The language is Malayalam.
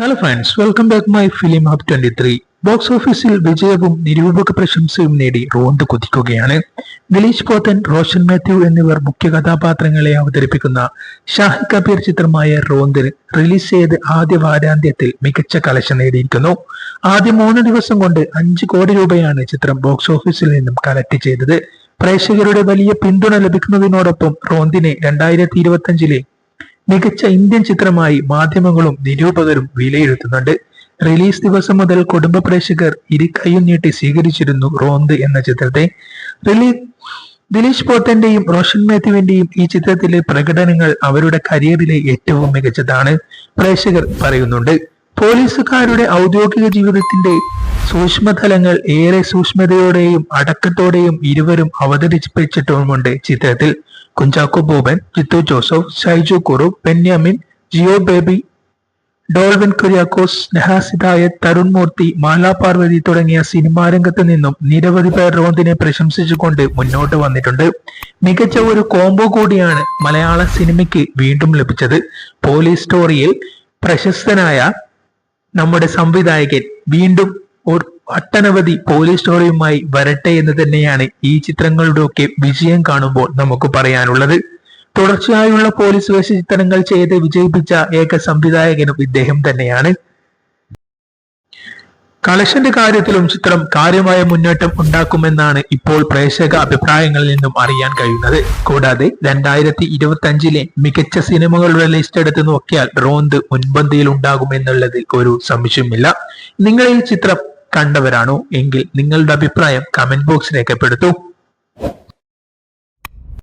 Hello friends welcome back my film hub twenty three box ഓഫീസിൽ വിജയവും നിരൂപക പ്രശംസയും നേടി റോന്ത് കുതിക്കുകയാണ്. ദിലീഷ് പോത്തൻ റോഷൻ മാത്യു എന്നിവർ മുഖ്യ കഥാപാത്രങ്ങളെ അവതരിപ്പിക്കുന്ന ഷാഹി കബീർ ചിത്രമായ റോന്ത് റിലീസ് ചെയ്ത് ആദ്യ വാരാന്ത്യത്തിൽ മികച്ച കളക്ഷൻ നേടിയിരിക്കുന്നു. ആദ്യ മൂന്ന് ദിവസം കൊണ്ട് അഞ്ച് കോടി രൂപയാണ് ചിത്രം ബോക്സ് ഓഫീസിൽ നിന്നും കളക്ട് ചെയ്തത്. പ്രേക്ഷകരുടെ വലിയ പിന്തുണ ലഭിക്കുന്നതിനോടൊപ്പം റോന്തിനെ രണ്ടായിരത്തി ഇരുപത്തി മികച്ച ഇന്ത്യൻ ചിത്രമായി മാധ്യമങ്ങളും നിരൂപകരും വിലയിരുത്തുന്നുണ്ട്. റിലീസ് ദിവസം മുതൽ കുടുംബ പ്രേക്ഷകർ ഇരിക്കൈയും നീട്ടി സ്വീകരിച്ചിരുന്നു റോന്ത് എന്ന ചിത്രത്തെ. റിലീസ് ദിലീഷ് പോത്തന്റെയും റോഷൻ മാത്യുവിന്റെയും ഈ ചിത്രത്തിലെ പ്രകടനങ്ങൾ അവരുടെ കരിയറിലെ ഏറ്റവും മികച്ചതാണ് പ്രേക്ഷകർ പറയുന്നുണ്ട്. പോലീസുകാരുടെ ഔദ്യോഗിക ജീവിതത്തിന്റെ സൂക്ഷ്മതലങ്ങൾ ഏറെ സൂക്ഷ്മതയോടെയും അടക്കത്തോടെയും ഇരുവരും അവതരിപ്പിച്ചിട്ടുമുണ്ട് ചിത്രത്തിൽ. കുഞ്ചാക്കോ ബോബൻ ജിത്തു ജോസഫ് ഷൈജു കുറു ബെന്യാമിൻ ജിയോ ബേബി ഡോൾവിൻ കുര്യാക്കോസ് നെഹാസിദായത്ത് തരുൺ മൂർത്തി മാലാ പാർവതി തുടങ്ങിയ സിനിമാ രംഗത്ത് നിന്നും നിരവധി പേർ റോന്തിനെ പ്രശംസിച്ചുകൊണ്ട് മുന്നോട്ട് വന്നിട്ടുണ്ട്. മികച്ച ഒരു കോംബോ കൂടിയാണ് മലയാള സിനിമയ്ക്ക് വീണ്ടും ലഭിച്ചത്. പോലീസ് സ്റ്റോറിയിൽ പ്രശസ്തനായ നമ്മുടെ സംവിധായകൻ വീണ്ടും ഒട്ടനവധി പോലീസ് സ്റ്റോറിയുമായി വരട്ടെ എന്ന് തന്നെയാണ് ഈ ചിത്രങ്ങളുടെയൊക്കെ വിജയം കാണുമ്പോൾ നമുക്ക് പറയാനുള്ളത്. തുടർച്ചയായുള്ള പോലീസ് വേഷ ചിത്രങ്ങൾ ചെയ്ത് വിജയിപ്പിച്ച ഏക സംവിധായകനും ഇദ്ദേഹം തന്നെയാണ്. കളക്ഷന്റെ കാര്യത്തിലും ചിത്രം കാര്യമായ മുന്നേറ്റം ഉണ്ടാക്കുമെന്നാണ് ഇപ്പോൾ പ്രേക്ഷക അഭിപ്രായങ്ങളിൽ നിന്നും അറിയാൻ കഴിയുന്നത്. കൂടാതെ രണ്ടായിരത്തി ഇരുപത്തി അഞ്ചിലെ മികച്ച സിനിമകളുടെ ലിസ്റ്റ് എടുത്ത് നോക്കിയാൽ റോന്ത് മുൻപന്തിയിൽ ഉണ്ടാകുമെന്നുള്ളതിൽ ഒരു സംശയമില്ല നിങ്ങൾ ഈ ചിത്രം കണ്ടവരാണോ എങ്കിൽ നിങ്ങളുടെ അഭിപ്രായം കമന്റ് ബോക്സ് രേഖപ്പെടുത്തൂ.